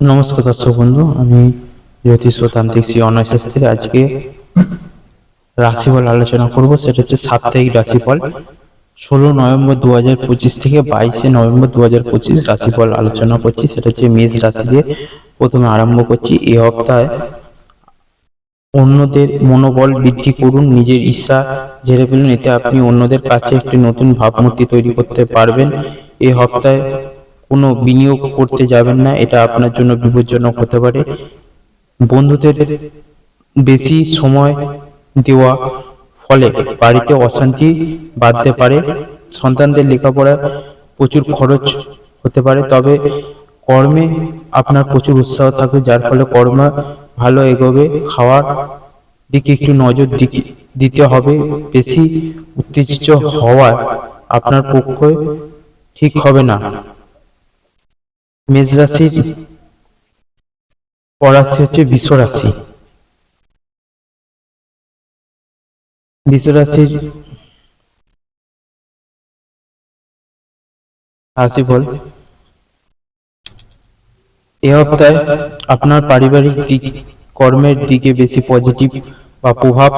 নমস্কার দর্শক বন্ধু, আমি জ্যোতিষ তান্ত্রিক শ্রী অনয় শাস্ত্রী। আজকে রাশিফল আলোচনা করব, সেটা হচ্ছে সাপ্তাহিক রাশিফল। ষোলো নভেম্বর দু হাজার পঁচিশ থেকে বাইশে নভেম্বর দু হাজার পঁচিশ রাশিফল আলোচনা করছি। সেটা হচ্ছে মেষ রাশি দিয়ে প্রথমে আরম্ভ করছি। এই সপ্তাহে অন্যদের মনোবল বৃদ্ধি করুন, নিজের ইচ্ছা ঝেড়ে ফেলুন, এতে আপনি অন্যদের কাছে একটি নতুন ভাবমূর্তি তৈরি করতে পারবেন। এই সপ্তাহে কোনো বিনিয়োগ করতে যাবেন না, এটা আপনার জন্য বিপজ্জনক হতে পারে। বন্ধুদের বেশি সময় দেওয়া ফলে বাড়িতে অশান্তি বাড়তে পারে, সন্তানদের লেখাপড়া প্রচুর খরচ হতে পারে, তবে কর্মে আপনার প্রচুর উৎসাহ থাকবে, যার ফলে কর্ম ভালো এগোবে, খাওয়ার দিকে একটু নজর দিতে হবে, বেশি উত্তেজিত হওয়া আপনার পক্ষে ঠিক হবে না। মেষ রাশির পরাশি হচ্ছে বিশ্ব রাশি বিশ্ব রাশির রাশিফল এ সপ্তাহে আপনার পারিবারিক দিক, কর্মের দিকে বেশি পজিটিভ বা প্রভাব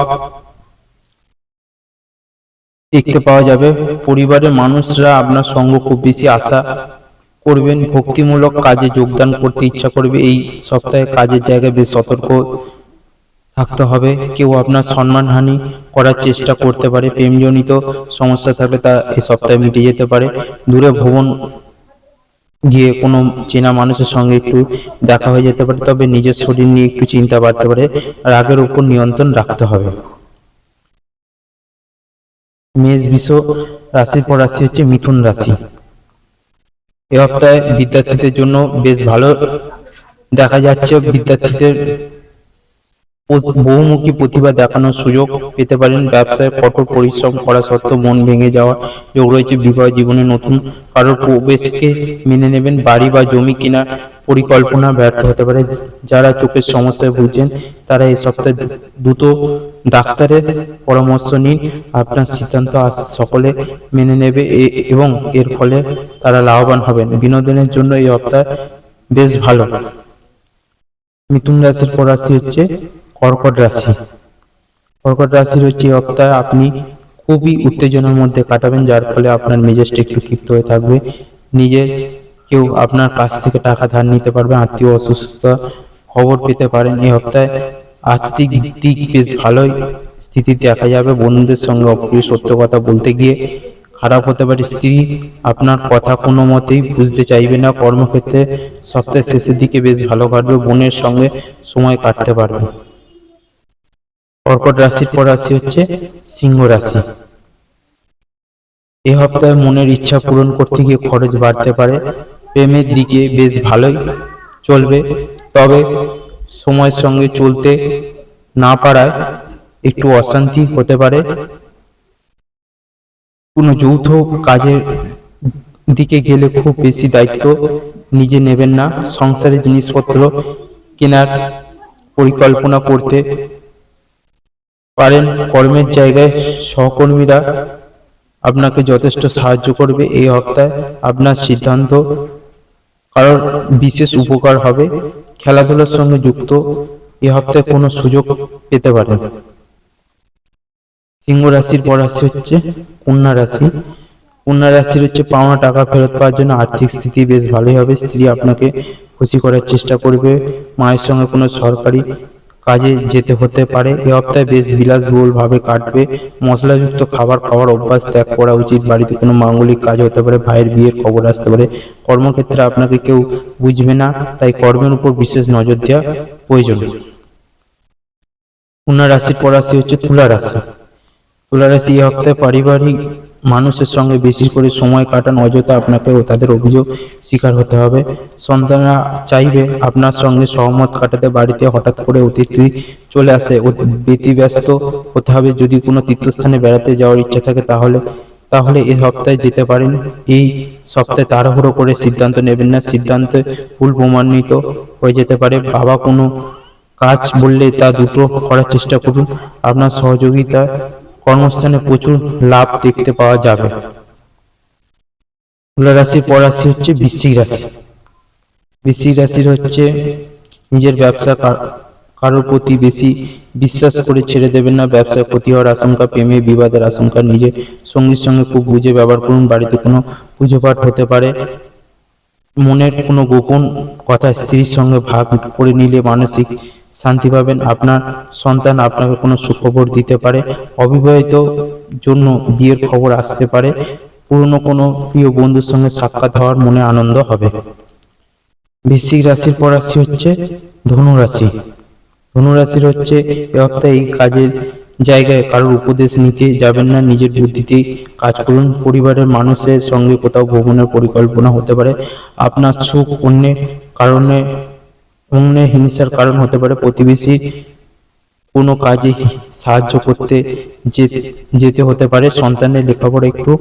দেখতে পাওয়া যাবে। পরিবারের মানুষরা আপনার সঙ্গ খুব বেশি আশা করবেন, ভক্তিমূলক কাজে যোগদান করতে ইচ্ছা করবে, এই সপ্তাহে কাজের জায়গায় বেশ সতর্ক থাকতে হবে। কেউ আপনার সম্মানহানি করার চেষ্টা করতে পারে, প্রেমজনিত সমস্যা থাকলে তা এই সপ্তাহে মিটে যেতে পারে। দূরে ভ্রমণ গিয়ে কোনো চেনা মানুষের সঙ্গে একটু দেখা হয়ে যেতে পারে, তবে নিজের শরীর নিয়ে একটু চিন্তা বাড়তে পারে। রাগের উপর নিয়ন্ত্রণ রাখতে হবে। মেষ বিশ্ব রাশির পর রাশি হচ্ছে মিথুন রাশি। এ সপ্তাহে বিদ্যার্থীদের জন্য বেশ ভালো দেখা যাচ্ছে। বিদ্যার্থীদের বহুমুখী প্রতিভা দেখানোর সুযোগ পেতে পারেন। ব্যবসায় কঠোর পরিশ্রম করা সত্ত্বেও মন ভেঙে যাওয়া যোগ রয়েছে বিবাহ জীবনে নতুন। কারোর প্রবেশকে মেনে নেবেন। বাড়ি বা জমি কেনার পরিকল্পনা ব্যর্থ হতে পারে। যারা চোখের সমস্যায় ভুগছেন, তারা এই সপ্তাহে দ্রুত ডাক্তারের পরামর্শ নিন। আপনার সিদ্ধান্ত আজ সকলে মেনে নেবে এবং এর ফলে তারা লাভবান হবেন। বিনোদনের জন্য এই সপ্তাহ বেশ ভালো। মিথুন রাশির পর রাশি হচ্ছে কর্কট রাশি। কর্কট রাশির হচ্ছে এই সপ্তাহে আপনি খুবই উত্তেজনার মধ্যে কাটাবেন, যার ফলে আপনার মেজাজটা একটু ক্ষিপ্ত হয়ে থাকবে। নিজের কেউ আপনার কাছ থেকে টাকা ধার নিতে পারবে, আত্মীয় অসুস্থতা খবর পেতে পারেন। এই সপ্তাহে আর্থিক দিক বেশ ভালোই স্থিতি দেখা যাবে। বন্ধুদের সঙ্গে অপ্রিয় সত্য কথা বলতে গিয়ে খারাপ হতে পারে স্ত্রী। আপনার কথা কোনো মতেই বুঝতে চাইবে না। কর্মক্ষেত্রে সপ্তাহের শেষের দিকে বেশ ভালো কাটবে। বোনের সঙ্গে সময় কাটতে পারবে। কর্কট রাশির পর রাশি হচ্ছে সিংহ রাশি। এ সপ্তাহে মনের ইচ্ছা পূরণ করতে গিয়ে খরচ বাড়তে পারে। প্রেমের দিকে বেশ ভালোই চলবে। তবে সময়ের সঙ্গে চলতে না পারায় একটু অশান্তি হতে পারে। কোনো যৌথ কাজের দিকে গেলে খুব বেশি দায়িত্ব নিজে নেবেন না। সংসারের জিনিসপত্র কেনার পরিকল্পনা করতে পারেন। কর্মের জায়গায় সহকর্মীরা আপনাকে যথেষ্ট সাহায্য করবে এই হপ্তায়। আপনার সিদ্ধান্ত কারোর বিশেষ উপকার হবে। খেলাধুলার সঙ্গে যুক্ত এই হপ্তায় কোনো সুযোগ পেতে পারেন। সিংহ রাশির পর রাশি হচ্ছে কন্যা রাশি। কন্যা রাশির হচ্ছে পাওনা টাকা ফেরত পাওয়ার জন্য আর্থিক স্থিতি বেশ ভালোই হবে। স্ত্রী আপনাকে খুশি করার চেষ্টা করবে। মায়ের সঙ্গে কোনো সরকারি কাজে যেতে হতে পারে। এ সপ্তাহে বেশ বিলাসবহুল ভাবে কাটবে। মশলাযুক্ত খাবার খাওয়ার অভ্যাস ত্যাগ করা উচিত। বাড়িতে কোনো মাঙ্গলিক কাজ হতে পারে, ভাইয়ের বিয়ের খবর আসতে পারে। কর্মক্ষেত্রে আপনাকে কেউ বুঝবে না, তাই কর্মের উপর বিশেষ নজর দেওয়া প্রয়োজন। কন্যা রাশির পর রাশি হচ্ছে তুলা রাশি। তুলা রাশি এই সপ্তাহে পারিবারিক মানুষের সঙ্গে বেশি করে সময় কাটান অযথা আপনাকে ও তাদের অভিযোগ শিকার হতে হবে। সন্তানরা চাইবে আপনার সঙ্গে সহমত কাটাতে বাড়িতে হঠাৎ করে অতিথি চলে আসে। ব্যতিব্যস্ত হতে হবে। যদি কোনো তীর্থস্থানে বেড়াতে যাওয়ার ইচ্ছা থাকে তাহলে তাহলে এই সপ্তাহে যেতে পারেন। এই সপ্তাহে তাড়াহুড়ো করে সিদ্ধান্ত নেবেন না। সিদ্ধান্তে ভুল প্রমাণিত হয়ে যেতে পারে। বাবা কোনো কাজ বললে তা দুটো করার চেষ্টা করুন। আপনার সহযোগিতা কর্মস্থানে প্রচুর লাভ দেখতে পাওয়া যাবে। তুলা রাশির পর রাশি হচ্ছে বৃশ্চিক রাশি। বৃশ্চিক রাশির হচ্ছে নিজের ব্যবসা কারোর প্রতি বেশি বিশ্বাস করে ছেড়ে দেবেন না ব্যবসায় ক্ষতি হওয়ার আশঙ্কা, প্রেমে বিবাদের আশঙ্কা, নিজের সঙ্গীর সঙ্গে খুব বুঝে ব্যবহার করুন, বাড়িতে কোনো পুজো পাঠ হতে পারে। মনের কোনো গোপন কথা স্ত্রীর সঙ্গে ভাগ করে নিলে মানসিক শান্তি পাবেন। আপনার সন্তান আপনাকে কোনো সুখবর দিতে পারে। অবিবাহিত জন্য বিয়ের খবর আসতে পারে। পুরনো কোনো প্রিয় বন্ধুর সঙ্গে সাক্ষাৎ হওয়ার মনে আনন্দ হবে। বৃশ্চিক রাশির পর রাশি হচ্ছে ধনু রাশি হচ্ছে এ সপ্তাহে এই কাজের জায়গায় কারোর উপদেশ নিতে যাবেন না। নিজের বুদ্ধিতেই কাজ করুন। পরিবারের মানুষের সঙ্গে কোথাও ভ্রমণের পরিকল্পনা হতে পারে। আপনার সুখ অন্যের কারণে অন্যের হিংসার কারণ হতে পারে। প্রতিবেশী কোনো কাজে সাহায্য করতে যেতে হতে পারে। সন্তানের লেখাপড়া একটু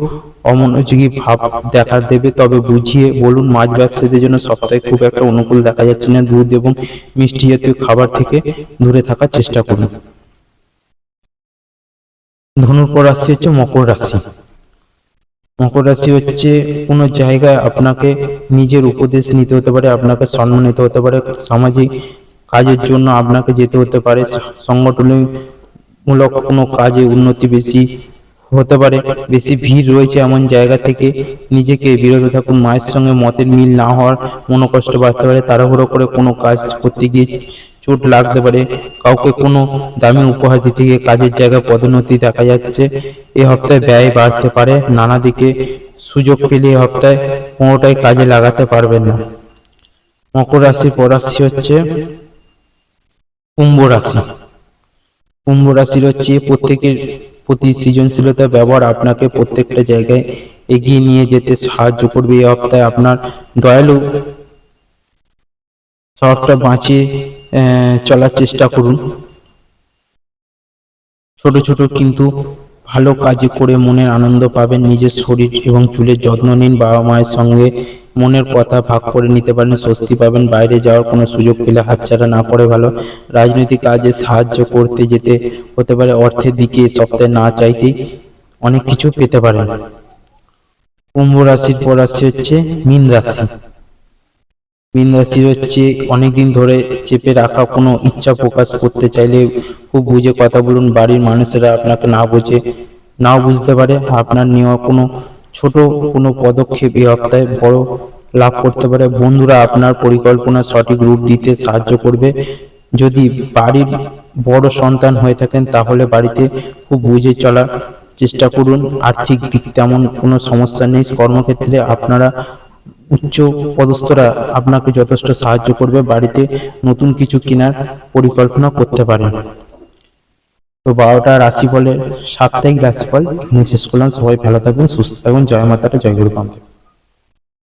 অমনোযোগী ভাব দেখা দেবে। তবে বুঝিয়ে বলুন, মাছ ব্যবসায়ীদের জন্য সপ্তাহে খুব একটা অনুকূল দেখা যাচ্ছে না। দুধ এবং মিষ্টি জাতীয় খাবার থেকে দূরে থাকার চেষ্টা করুন। ধনুর পর রাশি হচ্ছে মকর রাশি। মকর রাশি হচ্ছে কোনো জায়গায় আপনাকে নিজের উপদেশ নিতে হতে পারে, আপনাকে সম্মান নিতে হতে পারে, সামাজিক কাজের জন্য আপনাকে যেতে হতে পারে, সংগঠনমূলক কোনো কাজে উন্নতি বেশি হতে পারে, বেশি ভিড় রয়েছে এমন জায়গা থেকে নিজেকে বিরত থাকুন, মায়ের সঙ্গে মতের মিল না হওয়ার মনোকষ্ট বাড়তে পারে, তাড়াহুড়ো করে কোনো কাজ করতে গিয়ে চোট লাগতে পারে। কাউকে কোনো দামি উপহার দিতে গিয়ে কাজের জায়গায় পদোন্নতি দেখা যাচ্ছে। এ সপ্তাহে ব্যয় বাড়তে পারে। নানা দিকে সুযোগ পেলে এ সপ্তাহে কোনোটাই কাজে লাগাতে পারবেন না। মকর রাশির পরাশি হচ্ছে কুম্ভ রাশি। কুম্ভ রাশির হচ্ছে প্রত্যেকের প্রতি সৃজনশীলতা ব্যবহার আপনাকে প্রত্যেকটা জায়গায় এগিয়ে নিয়ে যেতে সাহায্য করবে। এই সপ্তাহে আপনার দয়ালু শহরটা বাঁচিয়ে চলার চেষ্টা করুন। ছোট ছোট কিন্তু ভালো কাজে করে মনের আনন্দ পাবেন। নিজের শরীর এবং চুলের যত্ন নিন। বাবা মায়ের সঙ্গে মনের কথা ভাগ করে নিতে পারেন, স্বস্তি পাবেন। বাইরে যাওয়ার কোনো সুযোগ পেলে হাতছাড়া না করে ভালো। রাজনৈতিক কাজে সাহায্য করতে যেতে হতে পারে। অর্থের দিকে সপ্তাহে না চাইতেই অনেক কিছু পেতে পারেন। কুম্ভ রাশির পর রাশি হচ্ছে মীন রাশি। রাশি হচ্ছে, অনেকদিন ধরে চেপে রাখা কোনো ইচ্ছা প্রকাশ করতে চাইলে খুব বুঝে কথা বলুন, বাড়ির মানুষেরা আপনাকে না বুঝে নাও বুঝতে পারে। আপনার নেওয়া কোনো ছোট কোনো পদক্ষেপ এই হপ্তায় বড় লাভ করতে পারে। বন্ধুরা, আপনার পরিকল্পনা সঠিক রূপ দিতে সাহায্য করবে। যদি বাড়ির বড় সন্তান হয়ে থাকেন, তাহলে বাড়িতে খুব বুঝে চলার চেষ্টা করুন। আর্থিক দিক তেমন কোনো সমস্যা নেই। কর্মক্ষেত্রে আপনারা উচ্চ পদস্থরা আপনাকে যথেষ্ট সাহায্য করবে বাড়িতে নতুন কিছু কেনার পরিকল্পনা করতে পারেন তো বারোটা রাশিফলের সাপ্তাহিক রাশিফল। শেষ করলাম সবাই ভালো থাকবেন, সুস্থ থাকবেন। জয় মাতাটা জয় গুরু